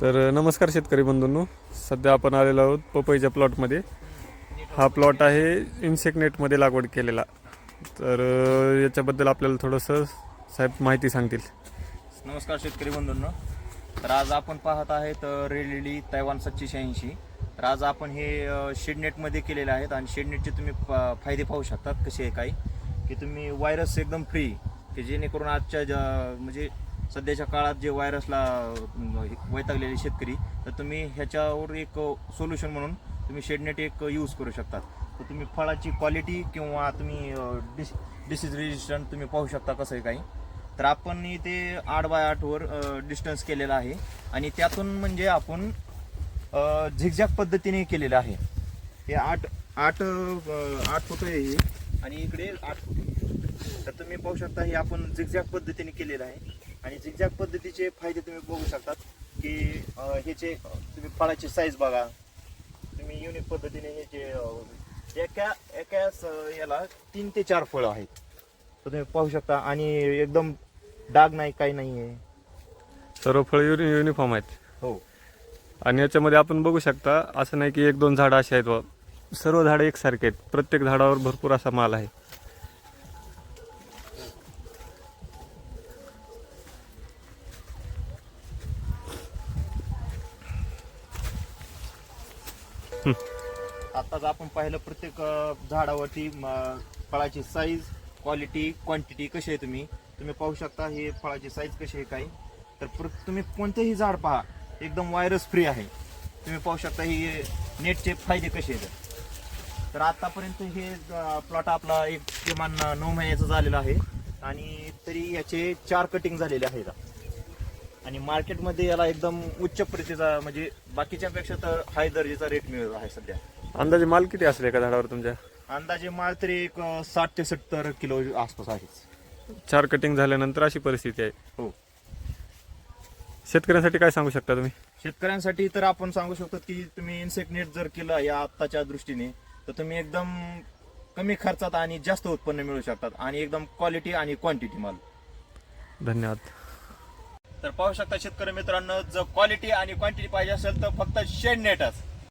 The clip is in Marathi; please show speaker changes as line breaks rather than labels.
तर नमस्कार शेतकरी बंधूंनो. सध्या आपण आलेलो आहोत पपईच्या प्लॉटमध्ये. हा प्लॉट आहे इन्सेक्नेटमध्ये लागवड केलेला. तर याच्याबद्दल आपल्याला थोडंसं साहेब माहिती सांगतील.
नमस्कार शेतकरी बंधूंनो. तर आज आपण पाहत आहेत रेलेली तैवान सातशे शहाऐंशी तर आज आपण हे शेडनेटमध्ये केलेले आहेत आणि शेडनेटचे तुम्ही प- फायदे पाहू शकतात कसे आहे काही. की तुम्ही व्हायरस एकदम फ्री की जेणेकरून आजच्या ज्या- म्हणजे सध्याच्या काळात जे व्हायरसला वैतागलेले शेतकरी तर तुम्ही ह्याच्यावर एक सोल्युशन म्हणून तुम्ही शेडनेट एक यूज करू शकतात. तर तुम्ही फळाची क्वालिटी किंवा तुम्ही डिस डिसीज रेजिस्टंट तुम्ही पाहू शकता कसं आहे काही. तर आपण इथे आठ बाय आठवर डिस्टन्स केलेला आहे. आणि त्यातून म्हणजे आपण झिगझॅग पद्धतीने केलेलं आहे. हे आठ आठ आठ फुट आहे हे. आणि इकडे आठ फुट तर तुम्ही पाहू शकता हे आपण झिगझॅग पद्धतीने केलेलं आहे. आणि झिगझॅग पद्धतीचे फायदे तुम्ही बघू शकतात की ह्याचे तुम्ही फळाची साईज बघा तुम्ही युनिक पद्धतीने ह्याचे अं, एका एकाच याला तीन ते चार फळं आहेत. तर तुम्ही पाहू शकता आणि एकदम डाग नाही काही नाही आहे.
सर्व फळ युनि युनिफॉर्म आहेत.
हो.
आणि याच्यामध्ये आपण बघू शकता असं नाही की एक दोन झाडं अशी आहेत. सर्व झाडं एकसारखे आहेत. प्रत्येक झाडावर भरपूर असा माल आहे.
आताच आपण पाहिलं प्रत्येक झाडावरती फळाची साईज क्वालिटी क्वांटिटी कशी आहे तुम्ही तुम्ही पाहू शकता हे फळाची साईज कशी आहे काही. तर प्र- तुम्ही कोणतेही झाड पहा एकदम व्हायरस फ्री आहे. तुम्ही पाहू शकता हे नेटचे फायदे कसे आहेत. तर आतापर्यंत हे प्लॉट आपला एक किमान नऊ महिन्याचा झालेला आहे. आणि तरी याचे चार कटिंग झालेले आहेत. आणि मार्केटमध्ये याला एकदम उच्च प्रतीचा म्हणजे बाकीच्या पेक्षा तर हाय दर्जाचा रेट मिळत आहे सध्या.
अंदाजे माल किती असेल एका झाडावर तुमच्या?
अंदाजे माल तरी एक साठ ते सत्तर किलो आसपास आहे
चार कटिंग झाल्यानंतर अशी परिस्थिती आहे.
हो.
शेतकऱ्यांसाठी काय सांगू शकता तुम्ही?
शेतकऱ्यांसाठी तर आपण सांगू शकतो की तुम्ही इन्सेक्ट नेट जर केलं या आत्ताच्या दृष्टीने तर तुम्ही एकदम कमी खर्चात आणि जास्त उत्पन्न मिळू शकतात आणि एकदम क्वालिटी आणि क्वांटिटी माल.
धन्यवाद.
तर पाहू शकता शेतकरी मित्रांनो जर क्वालिटी आणि क्वांटिटी पाहिजे असेल तर फक्त शेड नेटच